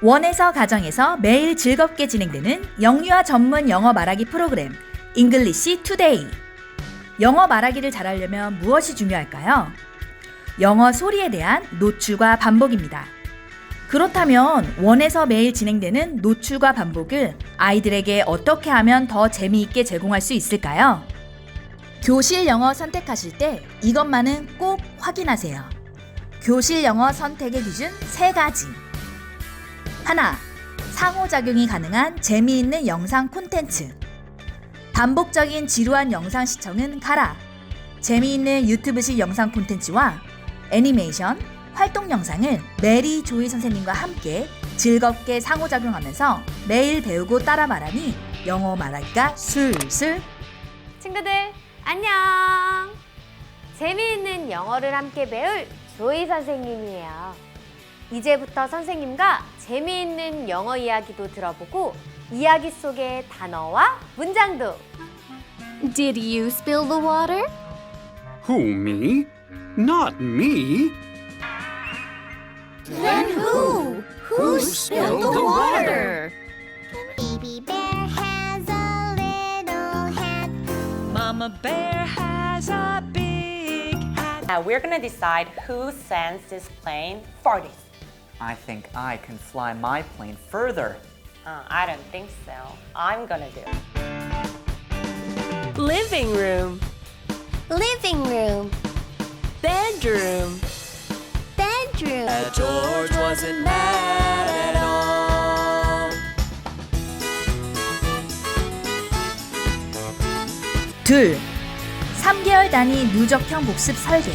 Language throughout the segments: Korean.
원에서 가정에서 매일 즐겁게 진행되는 영유아 전문 영어 말하기 프로그램 잉글리시 투데이. 영어 말하기를 잘하려면 무엇이 중요할까요? 영어 소리에 대한 노출과 반복입니다. 그렇다면 원에서 매일 진행되는 노출과 반복을 아이들에게 어떻게 하면 더 재미있게 제공할 수 있을까요? 교실 영어 선택하실 때 이것만은 꼭 확인하세요. 교실 영어 선택의 기준 세 가지. 하나, 상호작용이 가능한 재미있는 영상 콘텐츠. 반복적인 지루한 영상 시청은 가라. 재미있는 유튜브식 영상 콘텐츠와 애니메이션, 활동 영상을 메리 조이 선생님과 함께 즐겁게 상호작용하면서 매일 배우고 따라 말하니 영어 말하기가 술술 친구들 안녕. 재미있는 영어를 함께 배울 조이 선생님이에요. 이제부터 선생님과 재미있는 영어 이야기도 들어보고 이야기 속의 단어와 문장도 Did you spill the water? Who, me? Not me. Then who? Who spilled the water? Baby bear has a little hat. Mama bear has a big hat. Now we're gonna decide who sends this plane farthest. I think I can fly my plane further. Uh, I don't think so. I'm gonna do. it. Living room, Living room. bedroom. Bedroom. George wasn't mad at all. 둘, 3개월 단위 누적형 복습 설계.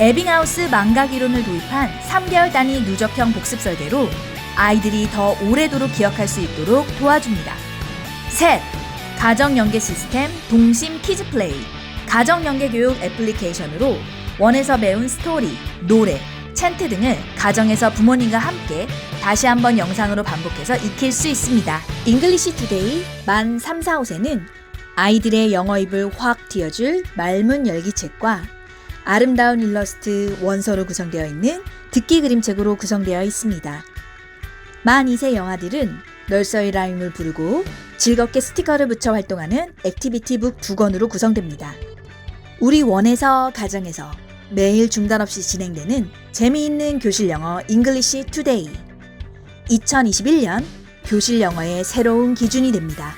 에빙하우스 망각 이론을 도입한 3개월 단위 누적형 복습 설계로 아이들이 더 오래도록 기억할 수 있도록 도와줍니다. 셋, 가정 연계 시스템 동심 키즈 플레이. 가정 연계 교육 애플리케이션으로 원에서 배운 스토리, 노래, 챈트 등을 가정에서 부모님과 함께 다시 한번 영상으로 반복해서 익힐 수 있습니다. 잉글리시 투데이 만 3, 4, 5세는 아이들의 영어 입을 확 튀어줄 말문 열기책과 아름다운 일러스트 원서로 구성되어 있는 듣기 그림책으로 구성되어 있습니다. 만 2세 영아들은 널서리 라임을 부르고 즐겁게 스티커를 붙여 활동하는 액티비티 북 두 권으로 구성됩니다. 우리 원에서 가정에서 매일 중단 없이 진행되는 재미있는 교실 영어 잉글리시 투데이. 2021년 교실 영어의 새로운 기준이 됩니다.